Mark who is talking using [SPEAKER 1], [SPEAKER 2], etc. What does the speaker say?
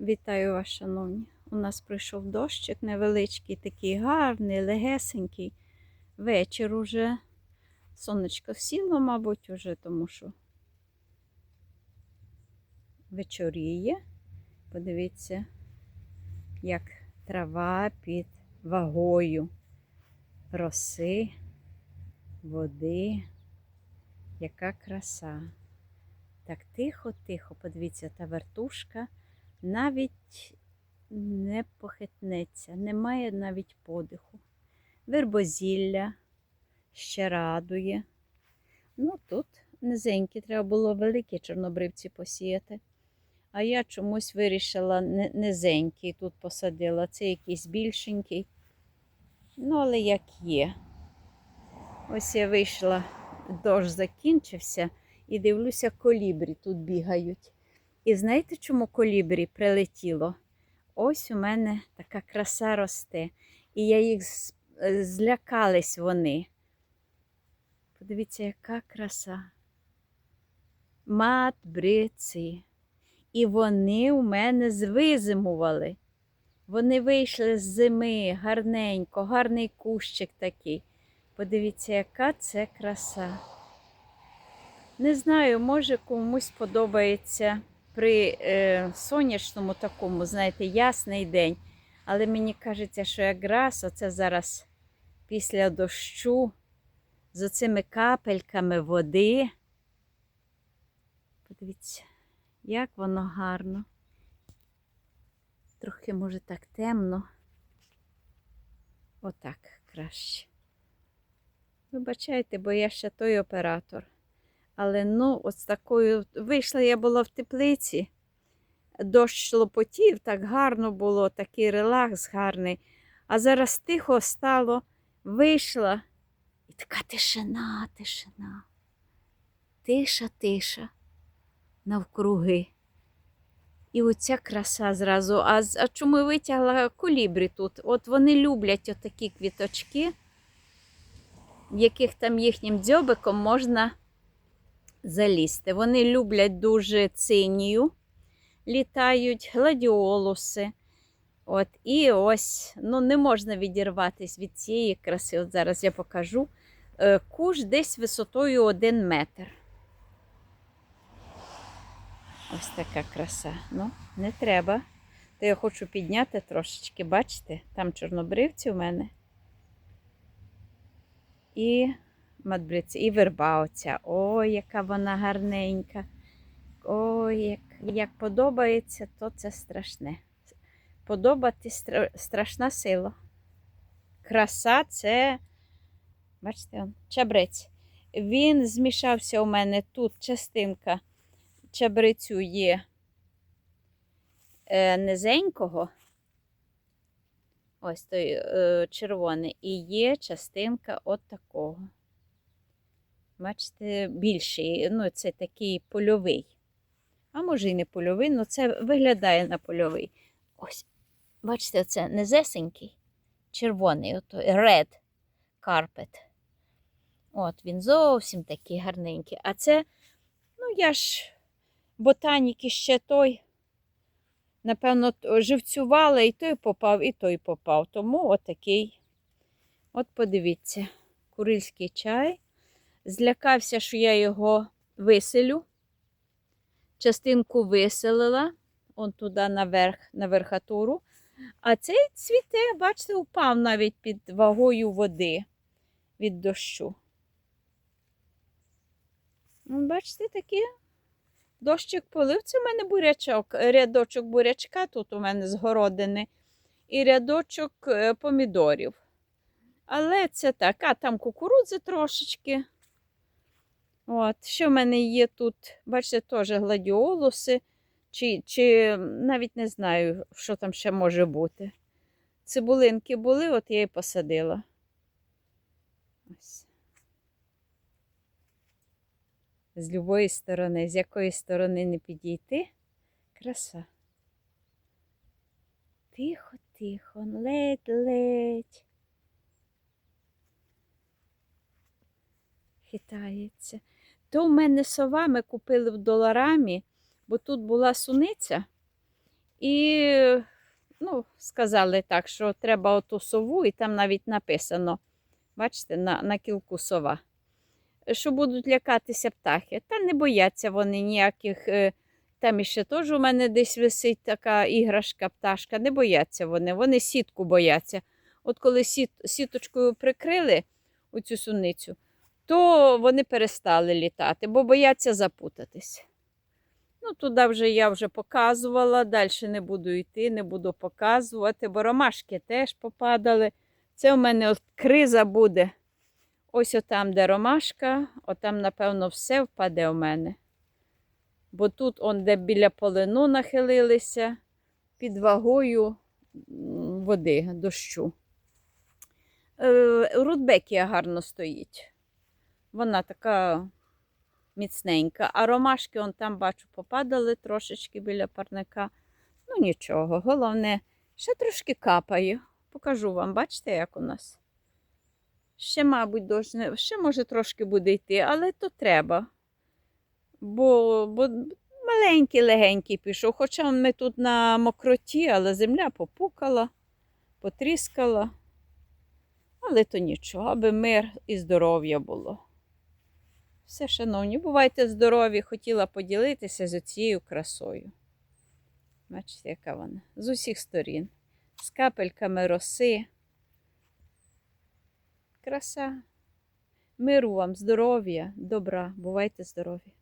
[SPEAKER 1] Вітаю вас, шановні. У нас прийшов дощик невеличкий, такий гарний, легесенький. Вечір уже. Сонечко сіло, мабуть, уже, тому що вечоріє. Подивіться, як трава під вагою роси, води. Яка краса. Так тихо-тихо, подивіться, та вертушка навіть не похитнеться, немає навіть подиху. Вербозілля ще радує. Ну, тут низенькі, треба було великі чорнобривці посіяти. А я чомусь вирішила низенький тут посадила. Це якийсь більшенький. Ну, але як є. Ось я вийшла, дощ закінчився, і дивлюся, колібрі тут бігають. І знаєте, чому колібрі прилетіло? Ось у мене така краса росте. І я їх е, злякались вони. Подивіться, яка краса. Матбриці. І вони у мене звизимували. Вони вийшли з зими гарненько, гарний кущик такий. Подивіться, яка це краса. Не знаю, може комусь подобається при е, сонячному такому, знаєте, ясний день. Але мені кажеться, що якраз оце зараз після дощу з оцими капельками води. Подивіться, як воно гарно. Трохи, може, так темно. Отак краще. Вибачайте, бо я ще той оператор. Але ну, от такою вийшла я була в теплиці, дощ лопотів, так гарно було, такий релакс гарний. А зараз тихо стало, вийшла, і така тишина, тишина. Тиша, тиша навкруги. І оця краса зразу. А, а чому витягла колібрі тут? От вони люблять отакі квіточки, яких там їхнім дзьобиком можна залізти. Вони люблять дуже цинію, літають гладіолуси. От, і ось, ну не можна відірватися від цієї краси. От зараз я покажу. Е, Куш десь висотою 1 метр. Ось така краса. Ну, не треба. То я хочу підняти трошечки, бачите, там чорнобривці у мене. І мадбриці, і верба оця. Ой, яка вона гарненька. Ой, як, як подобається, то це страшне. Подобати страшна сила. Краса це, бачите, чабрець. Він змішався у мене тут частинка чабрецю є е, низенького. Ось той е, червоний, і є частинка от такого. Бачите, більший, ну, це такий польовий. А може і не польовий, але це виглядає на польовий. Ось, бачите, це низесенький, червоний, от, red carpet. От, він зовсім такий гарненький. А це, ну, я ж ботаніки ще той. Напевно, живцювала, і той попав, і той попав. Тому отакий. От подивіться, курильський чай. Злякався, що я його виселю. Частинку виселила, он туди наверх, на верхатуру. А цей цвіте, бачите, упав навіть під вагою води від дощу. Ну, Бачите, таке. Дощик полив, це в мене бурячок, рядочок бурячка тут у мене з городини, і рядочок е, помідорів. Але це так, а там кукурудзи трошечки. От, що в мене є тут, бачите, теж гладіолуси, чи, чи навіть не знаю, що там ще може бути. Цибулинки були, от я і посадила. Ось. З любої сторони, з якої сторони не підійти. Краса. Тихо, тихо, ледь-ледь. Хитається. То в мене сова ми купили в доларамі, бо тут була суниця, І ну, сказали так, що треба оту сову, і там навіть написано, бачите, на, на кілку сова, що будуть лякатися птахи. Та не бояться вони ніяких. е, Там іще теж у мене десь висить така іграшка, пташка. Не бояться вони, вони сітку бояться. От коли сіт, сіточкою прикрили оцю суницю, то вони перестали літати, бо бояться запутатись. Ну, туди вже я вже показувала, далі не буду йти, не буду показувати, бо ромашки теж попадали. Це у мене от криза буде. Ось отам, де ромашка, отам, напевно, все впаде у мене. Бо тут, он, де біля полину нахилилися, під вагою води, дощу. Е, Рудбекія гарно стоїть. Вона така міцненька. А ромашки, он там бачу, попадали трошечки біля парника. Ну нічого, головне, ще трошки капає. Покажу вам, бачите, як у нас. Ще, мабуть, должне, ще може трошки буде йти, але то треба. Бо, бо маленький, легенький пішов. Хоча ми тут на мокроті, але земля попукала, потріскала. Але то нічого, аби мир і здоров'я було. Все, шановні, бувайте здорові, хотіла поділитися з цією красою. Бачите, яка вона? З усіх сторін. З капельками роси. Краса. Миру вам, здоров'я, добра. Бувайте здорові.